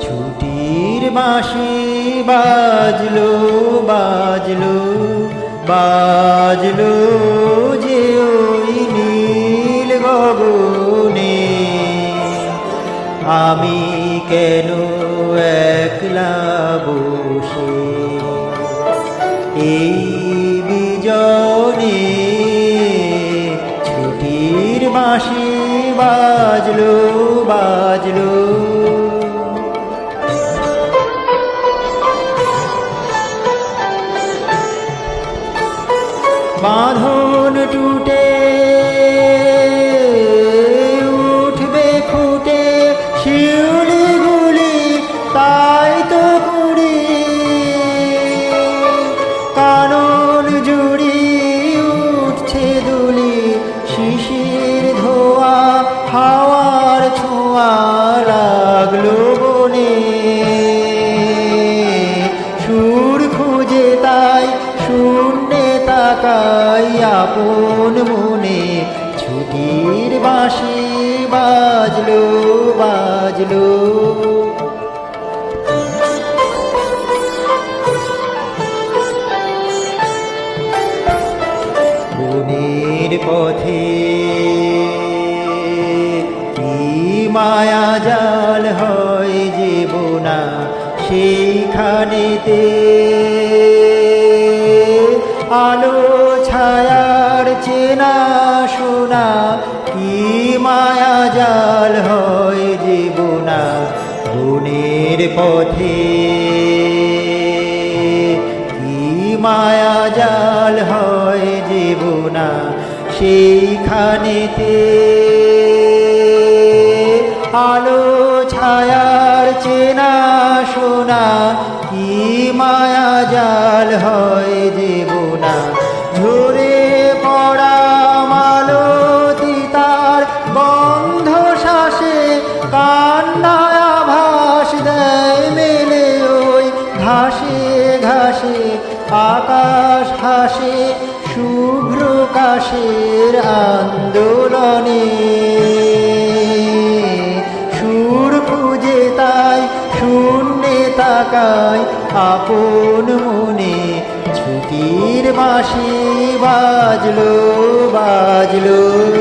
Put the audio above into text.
ছুটির বাঁশি বাজলো বাজলো বাজলো যে ওই নীল গগনে। আমি কেন একলা বসে? এই বিজনে ছুটির বাঁশি বাজলো বাঁধন টুটে, উঠবে ফুটে শিউলি গুলি তাই তো কুড়ি কানন জুড়ি উঠছে দুলি, শিশির ধোয়া, হাওয়ার ছোঁয়া লাগল বনে। সুর খুঁজে তাই শূন্যে তাকাই আপন মনে ছুটির বাঁশি বাজলো বাজলো। বনের পথে কি মায়া জাল হয় যে বোনা সেইখানেতে ছায়ার চেনা শোনা, কি মায়া জাল হয় যে বোনা বনের পথে? কি মায়া জাল হয় জীবনা সেইখানেতে? আলো ছায়ার চেনা শোনা, কি মায়া জাল হয় আকাশ হাসে শুভ্র কাশের আন্দোলনে। সুর খুঁজে তাই, শূন্যে তাকায় আপন মনে। ছুটির বাঁশি বাজলো বাজলো।